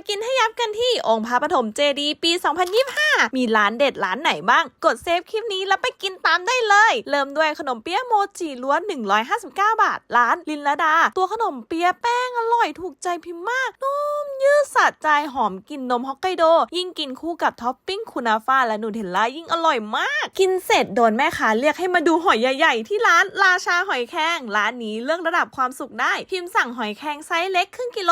มากินให้ยับกันที่องค์พระปฐมเจดีย์ปี 2025 มีร้านเด็ดร้านไหนบ้าง กดเซฟคลิปนี้แล้วไปกินตามได้เลย เริ่มด้วยขนมเปี๊ยะโมจิล้วน 159 บาท ร้านลินละดา ตัวขนมเปี๊ยะแป้งอร่อยถูกใจพิมพ์มากนู่ ยืดสะใจหอมกลิ่นนมฮอกไกโด ยิ่งกินคู่กับท็อปปิ้งคูนาฟ่าและนูเทลล่ายิ่งอร่อยมาก กินเสร็จโดนแม่ค้าเรียกให้มาดูหอยใหญ่ๆ ที่ร้านราชาหอยแครงร้านนี้เลื่อกระดับความสุขได้ พิมพ์สั่งหอยแครงไซส์เล็กครึ่งกิโล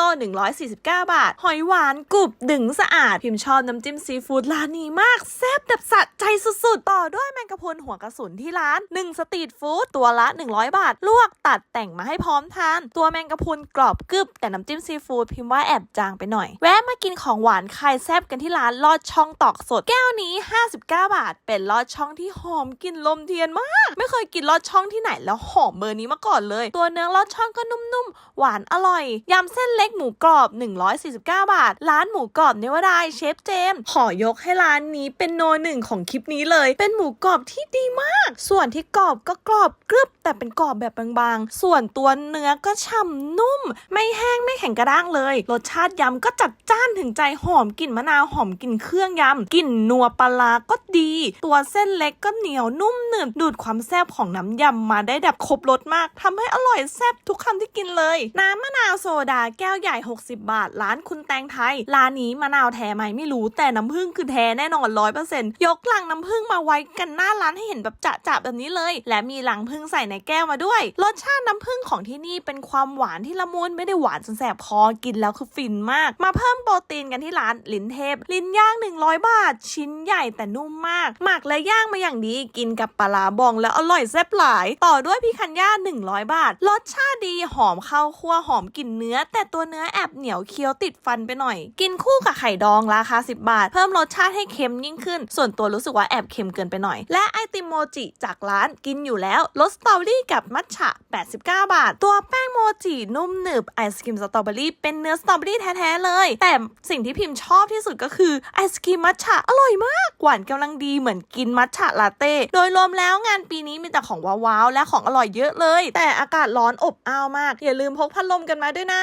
149 บาท หอยหวานกรุบดึงสะอาด พิมพ์ชอบน้ำจิ้มซีฟู้ดร้านนี้มากแซ่บแบบสะใจสุดๆ ต่อด้วยแมงกะพรุนหัวกระสุนที่ร้าน 1 สตรีทฟู้ดตัวละ 100 บาท ลวกตัดแต่งมาให้พร้อมทาน ตัวแมงกะพรุนกรอบกรึบแต่น้ำจิ้มซีฟู้ดพิมพ์ว่าแอบจางไปหน่อย แวะมากินของหวานคลายแซ่บกันที่ร้านลอดช่องตอกสด แก้วนี้ 59 บาท เป็นลอดช่องที่หอมกลิ่นลมเทียนมาก ไม่เคยกินลอดช่องที่ไหนแล้วหอมเบอร์นี้มาก่อนเลย ตัวเนื้อลอดช่องก็นุ่มๆ หวานอร่อยยำเส้นเล็กหมูกรอบ 149 บาท ร้านหมูกรอบเนวดายเชฟเจมส์ขอยกให้ร้านนี้เป็นโนหนึ่งของคลิปนี้เลย เป็นหมูกรอบที่ดีมาก ส่วนที่กรอบก็กรอบกรึบแต่เป็นกรอบแบบบางๆ ส่วนตัวเนื้อก็ฉ่ำนุ่ม ไม่แห้งไม่แข็งกระด้างเลย รสชาติยำก็จัดจ้านถึงใจหอมกลิ่นมะนาวหอมกลิ่นเครื่องยำกลิ่นนัวปลาก็ดี ตัวเส้นเล็กก็เหนียวนุ่มหนึบดูดความแซ่บของน้ำยำมาได้แบบครบรสมากทำให้อร่อยแซ่บทุกคำที่กินเลย น้ำมะนาวโซดาแก้วใหญ่ 60 บาท ร้านคุณแตงไทย ร้านนี้มะนาวแท้ไหมไม่รู้แต่น้ำผึ้งคือแท้แน่นอนร้อยเปอร์เซ็นต์ยกลังน้ำผึ้งมาไว้กันหน้าร้านให้เห็นแบบจะๆแบบนี้เลย และมีลังผึ้งใส่ในแก้วมาด้วย รสชาติน้ำผึ้งของที่นี่เป็นความหวานที่ละมุนไม่ได้หวานจนแสบคอกินแล้วคือฟินมาก มาเพิ่มโปรตีนกันที่ร้านลิ้นเทพ ลิ้นย่าง 100 บาท ชิ้นใหญ่แต่นุ่มมาก หมักและย่างมาอย่างดี กินกับปลาบองแล้วอร่อยแซ่บหลาย ต่อด้วยพิคันย่า 100 บาท รสชาติดีหอมข้าวคั่วหอมกลิ่นเนื้อ แต่ตัวเนื้อแอบเหนียวเคี้ยวติดฟันไปหน่อย กินคู่กับไข่ดองราคา 10 บาท เพิ่มรสชาติให้เค็มยิ่งขึ้น ส่วนตัวรู้สึกว่าแอบเค็มเกินไปหน่อย และไอติมโมจิจากร้านกินอยู่แล้วรสสตรอเบอรี่กับมัทฉะ89 บาท ตัวแป้งโมจินุ่มหนึบไอศครีมสตรอเบอรี่เป็นเนื้อสตรอเบอรี่แท้ๆเลย แต่สิ่งที่พิมพ์ชอบที่สุดก็คือไอศครีมมัทฉะอร่อยมาก หวานกำลังดีเหมือนกินมัทฉะลาเต้ โดยรวมแล้วงานปีนี้มีแต่ของว้าวๆและของอร่อยเยอะเลย แต่อากาศร้อนอบอ้าวมาก อย่าลืมพกพัดลมกันมาด้วยนะ